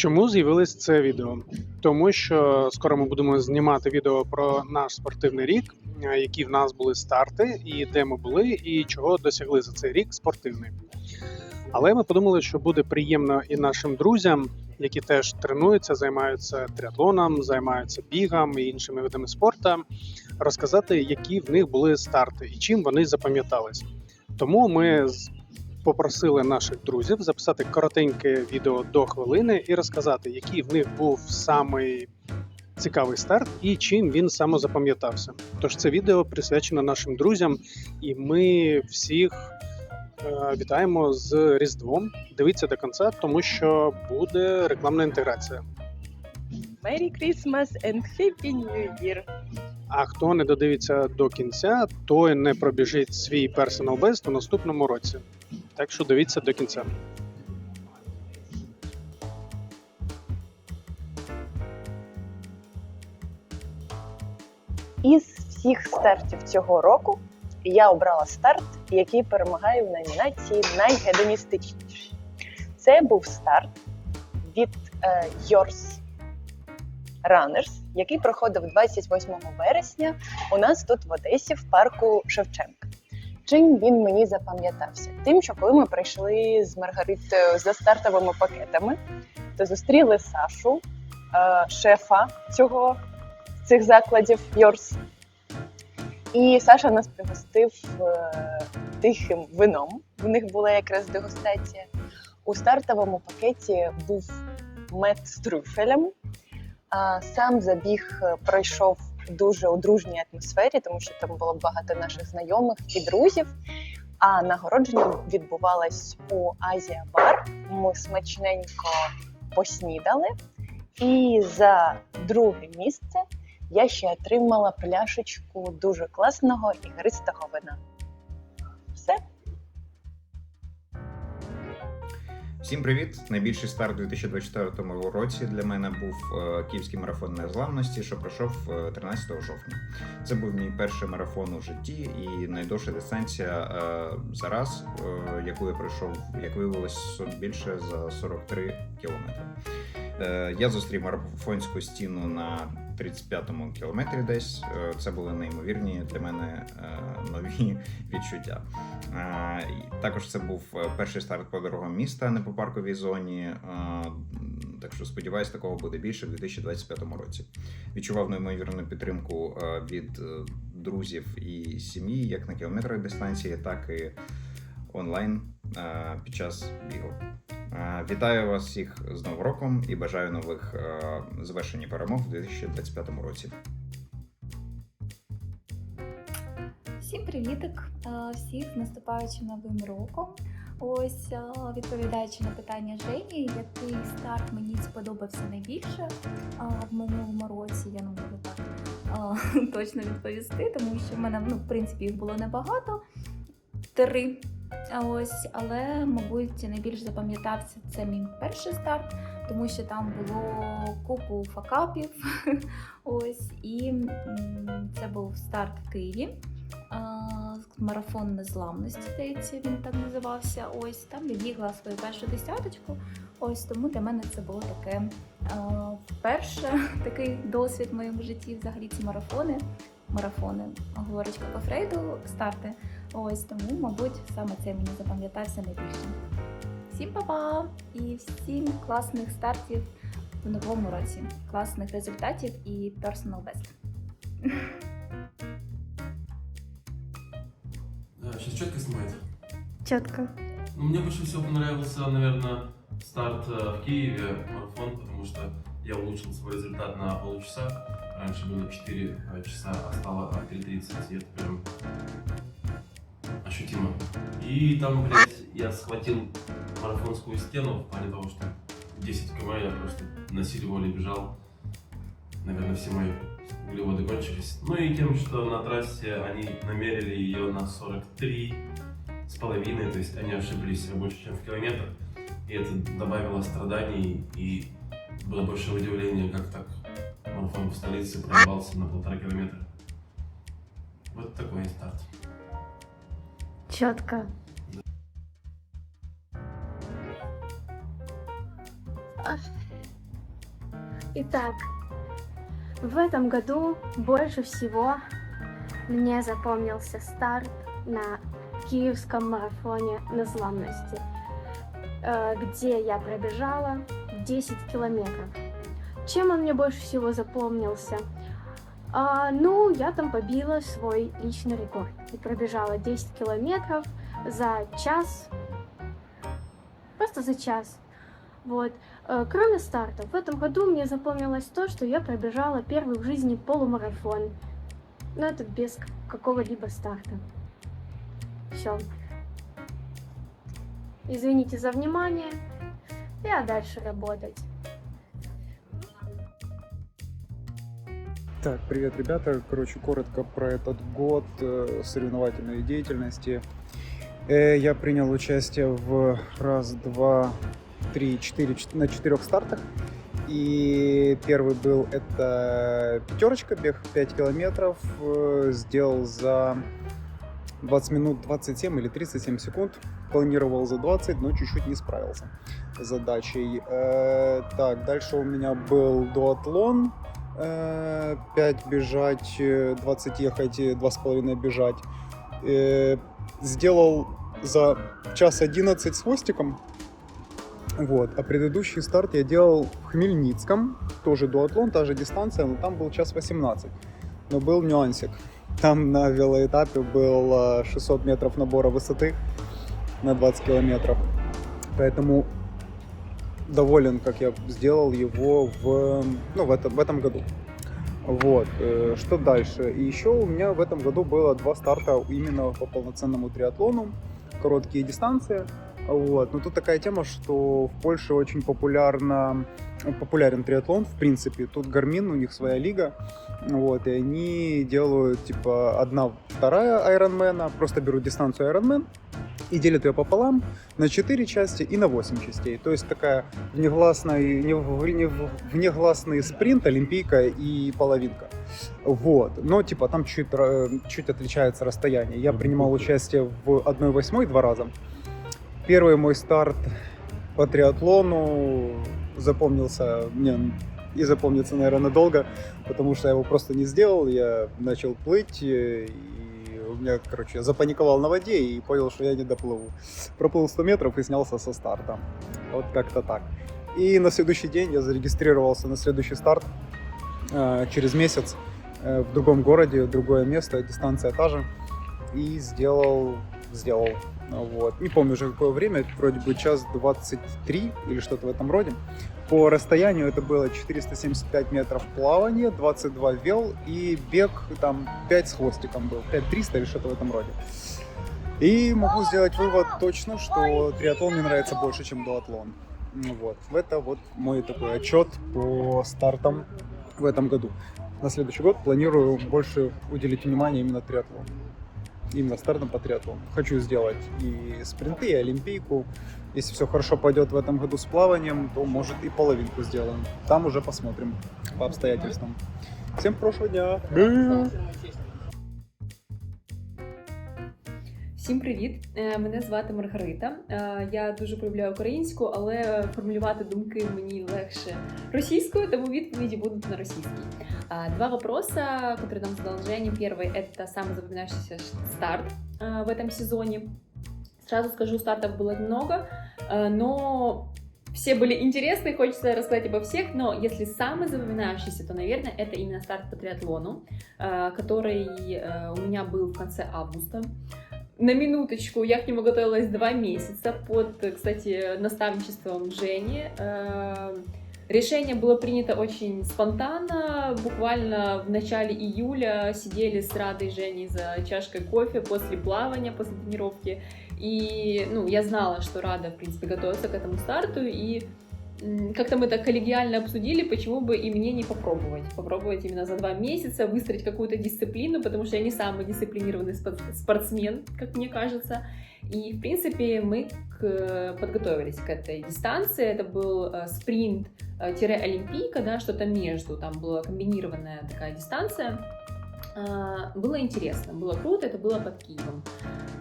Чому з'явилось це відео? Тому що скоро ми будемо знімати відео про наш спортивний рік, е, які в нас були старти, і де ми були, і чого досягли за цей рік спортивний. Але ми подумали, що буде приємно і нашим друзям, які теж тренуються, займаються триатлоном, займаються бігом і іншими видами спорту, розказати, які в них були старти і чим вони запам'ятались. Тому ми попросили наших друзів записати коротеньке відео до хвилини і розказати, який в них був самий цікавий старт і чим він саме запам'ятався. Тож це відео присвячено нашим друзям, і ми всіх е, вітаємо з Різдвом. Дивіться до кінця, тому що буде рекламна інтеграція. Merry Christmas and Happy New Year! А хто не додивиться до кінця, той не пробіжить свій персонал бест у наступному році. Так що дивіться до кінця. Із всіх стартів цього року я обрала старт, який перемагає в номінації найгедоністичніший. Це був старт від е, Yours Runners, який проходив 28 вересня у нас тут в Одесі в парку Шевченка. Чим він мені запам'ятався? Тим, що коли ми прийшли з Маргаритою за стартовими пакетами, то зустріли Сашу, е, шефа цього цих закладів Йорс. І Саша нас пригостив е, тихим вином. В них була якраз дегустація. У стартовому пакеті був мед з трюфелем. Сам забіг е, пройшов дуже у дружній атмосфері, тому що там було багато наших знайомих і друзів. А нагородження відбувалось у Азія Бар. Ми смачненько поснідали. І за друге місце я ще отримала пляшечку дуже класного ігристого вина. Всім привіт! Найбільший старт у 2024 році для мене був е, Київський марафон незламності, що пройшов е, 13 жовтня. Це був мій перший марафон у житті і найдовша дистанція е, за раз, е, яку я пройшов, як виявилось, більше за 43 кілометри. Е, Я зустрів марафонську стіну на 35-му кілометрі десь. Е, Це були неймовірні для мене е, нові відчуття. Е, Також це був перший старт по дорогам міста, не по парковій зоні. Так що сподіваюся, такого буде більше в 2025 році. Відчував неймовірну підтримку від друзів і сім'ї, як на кілометровій дистанції, так і онлайн е, під час бігу. Е, Вітаю вас всіх з Новим роком і бажаю нових е, завершень перемог в 2025 році. Всім привітик! Е, Всіх з наступаючим новим роком. Ось відповідаючи на питання Жені, який старт мені сподобався найбільше в минулому році, я не можу так точно відповісти, тому що в мене ну, в принципі їх було небагато. Три. Ось, але, мабуть, найбільш запам'ятався це мій перший старт, тому що там було купу факапів. Ось, і це був старт в Києві. Марафон незламності, здається, він так називався. Ось там я бігла свою першу десяточку. Ось тому для мене це було таке а, вперше такий досвід в моєму житті. Взагалі ці марафони. Марафони, говорочка по Фрейду, старти. Ось тому, мабуть, саме це мені запам'ятався найбільше. Всім па-па! І всім класних стартів в новому році, класних результатів і personal best. Да, сейчас четко снимается. Чітко. Ну, мне больше всего понравился, наверное, старт э, в Киеве, марафон, потому что я улучшил свой результат на полчаса. Раньше было 4 часа, а стало а, 3.30, и это прям ощутимо. И там, блядь, я схватил марафонскую стену в плане того, что 10 км я просто на силе воли бежал. Наверное, все мои углеводы кончились. Ну и тем, что на трассе они намерили ее на 43 с половиной, то есть они ошиблись больше, чем в километр. И это добавило страданий, и было большое удивление, как так марафон в столице прорвался на полтора километра. Вот такой старт. Чітко. Итак, в этом году больше всего мне запомнился старт на киевском марафоне незламности, э, где я пробежала 10 километров. Чем он мне больше всего запомнился? А, ну, я там побила свой личный рекорд и пробежала 10 километров за час, просто за час. Вот. Э, Кроме стартов, в этом году мне запомнилось то, что я пробежала первый в жизни полумарафон. Но это без какого-либо старта. Все. Извините за внимание. Я дальше работать. Так, привет, ребята. Короче, коротко про этот год э, соревновательной деятельности. Э, я принял участие в раз, два, три, четыре, чет- на четырех стартах. И первый был это пятерочка, бег 5 километров. э, Сделал за 20 минут 27 или 37 секунд. Планировал за 20, но чуть-чуть не справился с задачей. Так, дальше у меня был дуатлон. Э, 5 бежать, э, 20 ехать, э, 2,5 бежать. Э, Сделал за час 11 с хвостиком. Вот. А предыдущий старт я делал в Хмельницком. Тоже дуатлон, та же дистанция, но там был час 18. Но был нюансик. Там на велоэтапе было 600 метров набора высоты на 20 километров. Поэтому доволен, как я сделал его в, ну, в, этом, в этом году. Вот. э, Что дальше? И еще у меня в этом году было два старта именно по полноценному триатлону. Короткие дистанции. Вот. Но тут такая тема, что в Польше очень популярно, популярен триатлон, в принципе. Тут Гармин, у них своя лига. Вот. И они делают, типа, одна, вторая Айронмена. Просто берут дистанцию Айронмен и делят ее пополам на 4 части и на 8 частей. То есть такая внегласный, не- не- внегласный спринт, олимпийка и половинка. Вот. Но типа там чуть, чуть отличается расстояние. Я принимал участие в 1.8 два раза. Первый мой старт по триатлону запомнился мне и запомнится, наверное, надолго, потому что я его просто не сделал. Я начал плыть, э, и меня, короче, я запаниковал на воде и понял, что я не доплыву. Проплыл 100 метров и снялся со старта. Вот как-то так. И на следующий день я зарегистрировался на следующий старт э, через месяц э, в другом городе, другое место, дистанция та же. И сделал, сделал. Вот. Не помню уже какое время, вроде бы час 23 или что-то в этом роде. По расстоянию это было 475 метров плавания, 22 вел и бег там 5 с хвостиком был, 5300 или что-то в этом роде. И могу сделать вывод точно, что триатлон мне нравится больше, чем дуатлон. Вот. Это вот мой такой отчет по стартам в этом году. На следующий год планирую больше уделить внимание именно триатлону. Именно стартом по триатлону. Хочу сделать и спринты, и олимпийку. Если все хорошо пойдет в этом году с плаванием, то может и половинку сделаем. Там уже посмотрим по обстоятельствам. Всем хорошего дня! Всім привіт! Е, Мене звати Маргарита. Е, Я дуже полюбляю українську, але формулювати думки мені легше російською, тому відповіді будуть на російській. А, Два вопроса, которые нам задал Женя. Первый — это самый запоминающийся ш- старт э, в этом сезоне. Сразу скажу, стартов было много, э, но все были интересны, хочется рассказать обо всех, но если самый запоминающийся, то, наверное, это именно старт по триатлону, э, который э, у меня был в конце августа. На минуточку, я к нему готовилась два месяца под, кстати, наставничеством Жени. Э, Решение было принято очень спонтанно. Буквально в начале июля сидели с Радой Женей за чашкой кофе после плавания, после тренировки. И ну, я знала, что Рада, в принципе, готовится к этому старту. И как-то мы так коллегиально обсудили, почему бы и мне не попробовать. Попробовать именно за два месяца выстроить какую-то дисциплину, потому что я не самый дисциплинированный спо- спортсмен, как мне кажется. И, в принципе, мы к- подготовились к этой дистанции. Это был э, спринт э, да, что-то между, там была комбинированная такая дистанция. А, Было интересно, было круто, это было под Киевом.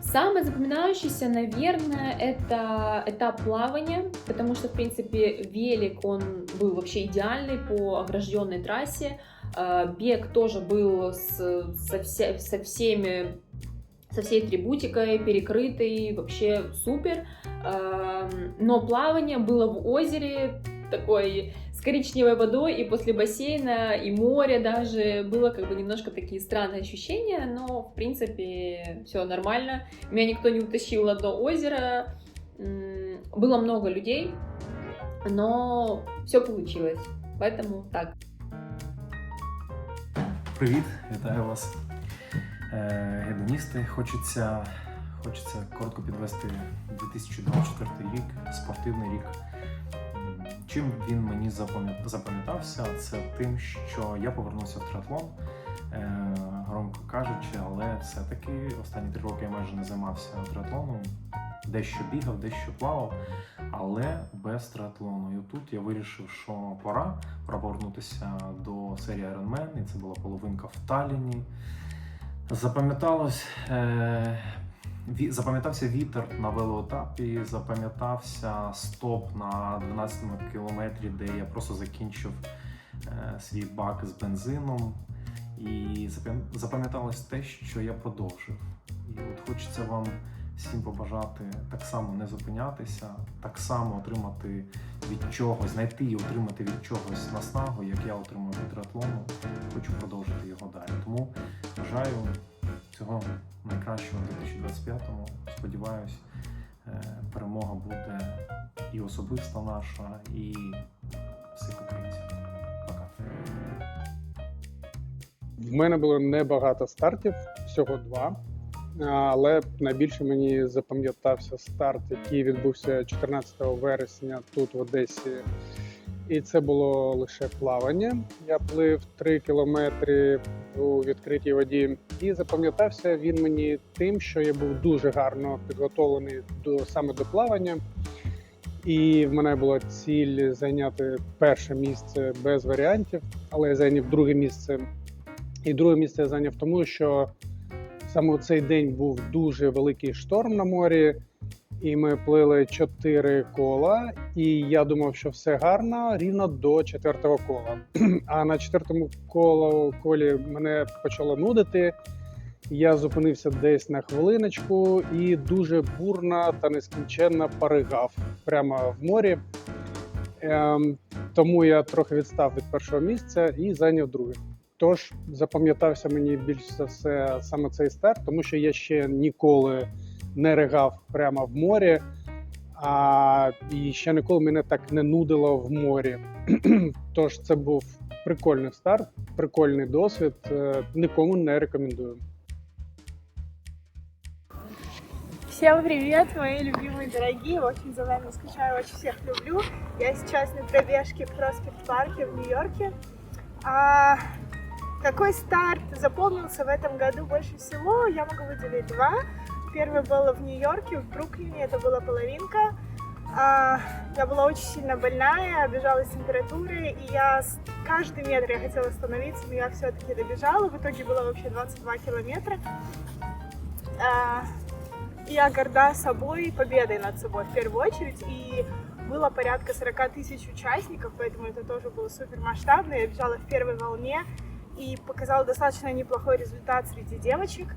Самое запоминающееся, наверное, это этап плавания, потому что, в принципе, велик, он был вообще идеальный по огражденной трассе. А, Бег тоже был с, со, вся- со всеми со всей атрибутикой, перекрытый, вообще супер. Эм, Но плавание было в озере, такой с коричневой водой, и после бассейна, и моря даже. Было как бы немножко такие странные ощущения, но, в принципе, все нормально. Меня никто не утащил на дно озера. М, Было много людей, но все получилось. Поэтому так. Привіт, вітаю вас, е, гедоністи. Хочеться, хочеться коротко підвести 2024 рік, спортивний рік. Чим він мені запам'ятався, це тим, що я повернувся в триатлон, е, громко кажучи, але все-таки останні три роки я майже не займався триатлоном. Дещо бігав, дещо плавав, але без триатлону. І тут я вирішив, що пора, пора повернутися до серії Iron Man, і це була половинка в Талліні. Запам'яталось, е, запам'ятався вітер на велоетапі, запам'ятався стоп на 12 кілометрі, де я просто закінчив е, свій бак з бензином. І запам'яталось те, що я продовжив. І от хочеться вам всім побажати так само не зупинятися, так само отримати від чогось, знайти і отримати від чогось наснагу, як я отримав від триатлону. Хочу продовжити його далі. Тому бажаю всього найкращого у 2025-му. Сподіваюсь, е, перемога буде і особиста наша, і всіх українців. Пока. В мене було небагато стартів, всього два. Але найбільше мені запам'ятався старт, який відбувся 14 вересня тут в Одесі. І це було лише плавання. Я плив 3 кілометри у відкритій воді. І запам'ятався він мені тим, що я був дуже гарно підготовлений до саме до плавання. І в мене була ціль зайняти перше місце без варіантів, але я зайняв друге місце. І друге місце я зайняв тому, що саме у цей день був дуже великий шторм на морі, і ми плили чотири кола. І я думав, що все гарно рівно до четвертого кола. А на четвертому коло, колі мене почало нудити. Я зупинився десь на хвилиночку і дуже бурно та нескінченно поригав прямо в морі. Ем, тому я трохи відстав від першого місця і зайняв друге. Тож запам'ятався мені більш за все саме цей старт, тому що я ще ніколи не ригав прямо в морі, а і ще ніколи мене так не нудило в морі. Тож це був прикольний старт, прикольний досвід. е, Нікому не рекомендую. Всем привет, мои любимые дорогие, очень за вами скучаю, очень всех люблю. Я сейчас на пробежке в Проспект-парке в Нью-Йорке. А, какой старт запомнился в этом году больше всего? Я могу выделить два. Первый был в Нью-Йорке, в Бруклине, это была половинка. А, я была очень сильно больная, обижалась температурой, и я каждый метр я хотела остановиться, но я все-таки добежала. В итоге было вообще 22 километра. А, я горда собой, победой над собой в первую очередь. И было порядка 40 тысяч участников, поэтому это тоже было супер масштабно. Я бежала в первой волне и показала достаточно неплохой результат среди девочек.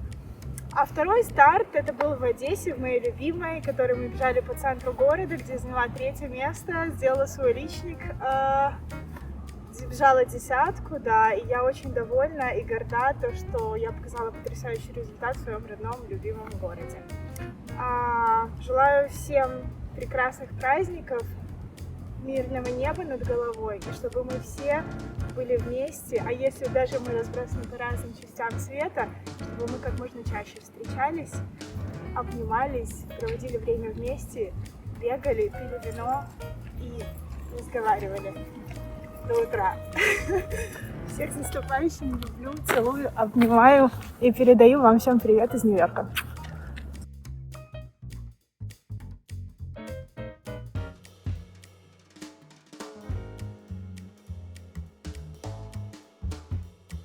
А второй старт это был в Одессе, в моей любимой, которой мы бежали по центру города, где заняла третье место, сделала свой личник, э, бежала десятку, да, и я очень довольна и горда, то, что я показала потрясающий результат в своем родном любимом городе. А, желаю всем прекрасных праздников, мирного неба над головой, и чтобы мы все были вместе, а если даже мы разбросаны по разным частям света, чтобы мы как можно чаще встречались, обнимались, проводили время вместе, бегали, пили вино и разговаривали до утра. Всех с наступающим люблю, целую, обнимаю и передаю вам всем привет из Нью-Йорка.